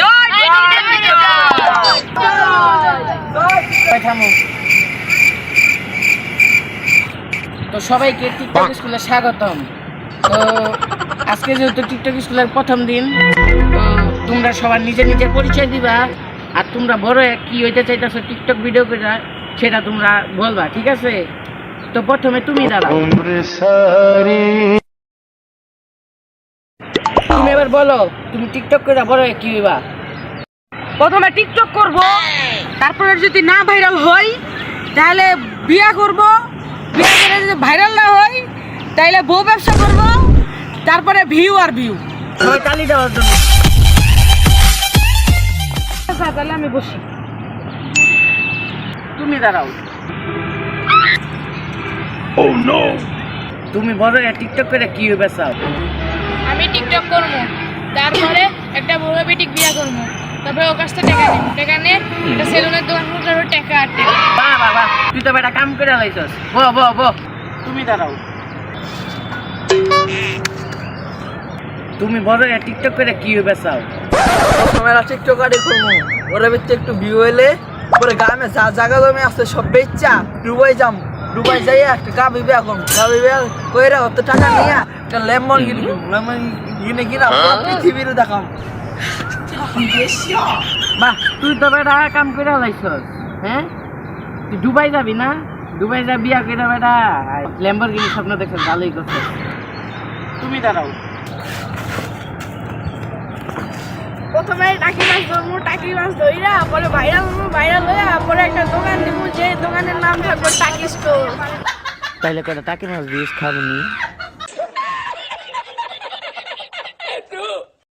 জয় সবাই থামো তো সবাইকে টিকটক স্কুলে স্বাগতম। তো আজকে যেহেতু টিকটক স্কুলের প্রথম দিন তোমরা সবার নিজে নিজে পরিচয় দিবা আর তোমরা বড় কি হইতে চাইতেছো টিকটক ভিডিও করে সেটা তোমরা বলবা ঠিক আছে? তো প্রথমে তুমি দাঁড়াও। এবার বলো তুমি টিকটক করে বড় হয়ে কি হইবা? প্রথমে টিকটক করব তারপরে যদি না ভাইরাল হই তাহলে বিয়া করব। বিয়া করে যদি ভাইরাল না হই তাহলে বউ ব্যবসা করব তারপরে ভিউ আর ভিউ তালি দেওয়ার জন্য আচ্ছা তাহলে আমি বসি। তুমি দাঁড়াও। তুমি বড় হয়ে টিকটক করে কি হইবে চাও? টিকটক করব। তারপরে একটা বড় বেটিক বিয়া করব। তারপরে ওর কাছ থেকে টাকা নেব। টাকা নিয়ে একটা সেলুনের দোকান খুলতে হবে টাকা আর টাকা। বাহ বাহ বাহ তুই তো বেটা কাম করে লাইছস। ব ব ব তুমি দাঁড়াও। তুমি বড় হয়ে টিকটক করে কি হইবে চাও? প্রথমে টিকটকারি করব। ওরা ভিতরে একটু ভিউ হইলে পরে গ্রামে যা জায়গা জমি আছে সব বেচা ডুবাই যাম। ডুবাই যাই একটা গাবি বিয়া করব। গাবি বিয়া কইরা অত টাকা নিয়ে একটা লেমন কিনে লেমন কিনে কিনা পুরো পৃথিবীর দেখাম বাহ তুই তো বেটা কাম করে লাইছস হ্যাঁ? তুই দুবাই যাবি না? দুবাই যা বিয়া করে বেটা ল্যাম্বরগিনি স্বপ্ন দেখছিস ভালোই করছিস তুমি দাঁড়াও। প্রথমে টাকি মাছ ধরবো টাকি মাছ ধইরা পরে ভাইরাল ভাইরাল হয়ে পরে একটা দোকান দিব যে দোকানের নাম থাকবে টাকি স্টোর। তাইলে করে তাকে মাছ দিস খাবনি